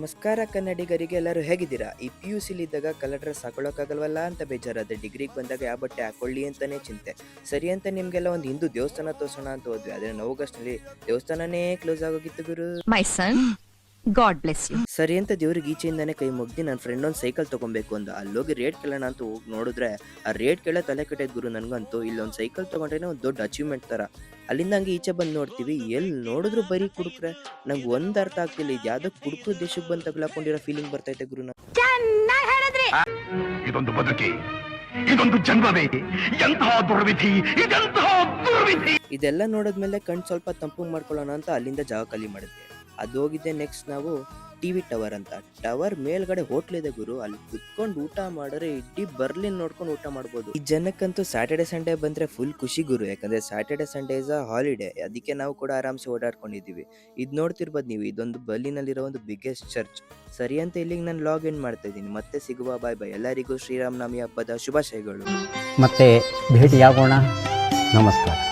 ನಮಸ್ಕಾರ ಕನ್ನಡಿಗರಿಗೆ, ಎಲ್ಲರೂ ಹೇಗಿದ್ದೀರಾ? ಈ ಪಿ ಯು ಇದ್ದಾಗ ಕಲರ್ ಡ್ರೆಸ್ ಹಾಕೊಳ್ಳೋಕ್ಕಾಗಲ್ವಲ್ಲ ಅಂತ ಬೇಜಾರಾದ್ರೆ ಡಿಗ್ರಿಗೆ ಬಂದಾಗ ಯಾವ ಬಟ್ಟೆ ಹಾಕೊಳ್ಳಿ ಅಂತಲೇ ಚಿಂತೆ. ಸರಿ ಅಂತ ನಿಮಗೆಲ್ಲ ಒಂದು ಹಿಂದೂ ದೇವಸ್ಥಾನ ತೋರ್ಸೋಣ ಅಂತ ಹೋದ್ವಿ, ಆದ್ರೆ ನವಗಸ್ಟ್ನಲ್ಲಿ ದೇವಸ್ಥಾನನೇ ಕ್ಲೋಸ್ ಆಗೋಗಿತ್ತು ಗುರು. My son God bless you. ಸರಿ ಅಂತ ದೇವ್ರಿಗೆ ಈಚೆಯಿಂದಾನೆ ಕೈ ಮುಗ್ದಿ ನನ್ನ ಫ್ರೆಂಡ್ ಒಂದು ಸೈಕಲ್ ತಗೊಬೇಕು ಅಂದ. ಅಲ್ಲೋಗಿ ರೇಟ್ ಕೇಳೋಣ ಅಂತ ಹೋಗಿ ನೋಡಿದ್ರೆ ಆ ರೇಟ್ ಕೇಳೋ ತಲೆ ಕೆಟ್ಟದ್ ಗುರು ನನಗಂತೂ. ಇಲ್ಲೊಂದು ಸೈಕಲ್ ತಗೊಂಡ್ರೆ ಒಂದು ದೊಡ್ಡ ಅಚೀವ್ಮೆಂಟ್ ತರ. ಅಲ್ಲಿಂದ ಹಂಗೆ ಈಚೆ ಬಂದು ನೋಡ್ತೀವಿ. ಎಲ್ಲಿ ನೋಡಿದ್ರು ಬರೀ ಕುಡುಕ್ರೆ. ನಂಗೆ ಒಂದ್ ಅರ್ಥ ಆಗ್ತಿಲ್ಲ. ಇದು ಯಾವ್ದೋ ಕುಡುಕು ದೇಶಕ್ಕೆ ಬಂದು ತಗ್ಲಾಕೊಂಡಿರೋ ಫೀಲಿಂಗ್ ಬರ್ತೈತೆ ಗುರು. ಇದೊಂದು ಬದುಕಿ. ಇದೊಂದು ಜನ್ಮವೇ. ಎಂತಹ ದುರ್ವಿಧಿ. ಇದೆಲ್ಲ ನೋಡಿದ್ಮೇಲೆ ಕಣ್ ಸ್ವಲ್ಪ ತಂಪು ಮಾಡ್ಕೊಳ್ಳೋಣ ಅಂತ ಅಲ್ಲಿಂದ ಜಾಗ ಖಾಲಿ ಮಾಡಿದ್ವಿ ಅದು ಹೋಗಿದ್ದೆ ನೆಕ್ಸ್ಟ್ ನಾವು ಟಿವಿ ಟವರ್ ಅಂತ. ಟವರ್ ಮೇಲ್ಗಡೆ ಹೋಟ್ಲ್ ಇದೆ ಗುರು. ಅಲ್ಲಿ ಕುತ್ಕೊಂಡು ಊಟ ಮಾಡಿದ್ರೆ ಇಡೀ ಬರ್ಲಿನ್ ನೋಡ್ಕೊಂಡು ಊಟ ಮಾಡ್ಬೋದು. ಈ ಜನಕ್ಕಂತೂ ಸ್ಯಾಟರ್ಡೆ ಸಂಡೇ ಬಂದ್ರೆ ಫುಲ್ ಖುಷಿ ಗುರು. ಯಾಕಂದ್ರೆ Saturday Sunday is a holiday ಅದಕ್ಕೆ ನಾವು ಕೂಡ ಆರಾಮ್ಸೆ ಓಡಾಡ್ಕೊಂಡಿದ್ದೀವಿ. ಇದು ನೋಡ್ತಿರ್ಬೋದು ನೀವು. ಇದೊಂದು ಬರ್ಲಿನಲ್ಲಿರೋ ಒಂದು ಬಿಗ್ಗೆಸ್ಟ್ ಚರ್ಚ್ ಸರಿ ಅಂತ ಇಲ್ಲಿಗೆ ನಾನು ಲಾಗ್ ಇನ್ ಮಾಡ್ತಾ ಇದ್ದೀನಿ. ಮತ್ತೆ ಸಿಗುವ ಬಾಯ್ ಬಾಯ್ ಎಲ್ಲರಿಗೂ ಶ್ರೀರಾಮನವಮಿ ಹಬ್ಬದ ಶುಭಾಶಯಗಳು. ಮತ್ತೆ ಭೇಟಿಯಾಗೋಣ. ನಮಸ್ಕಾರ.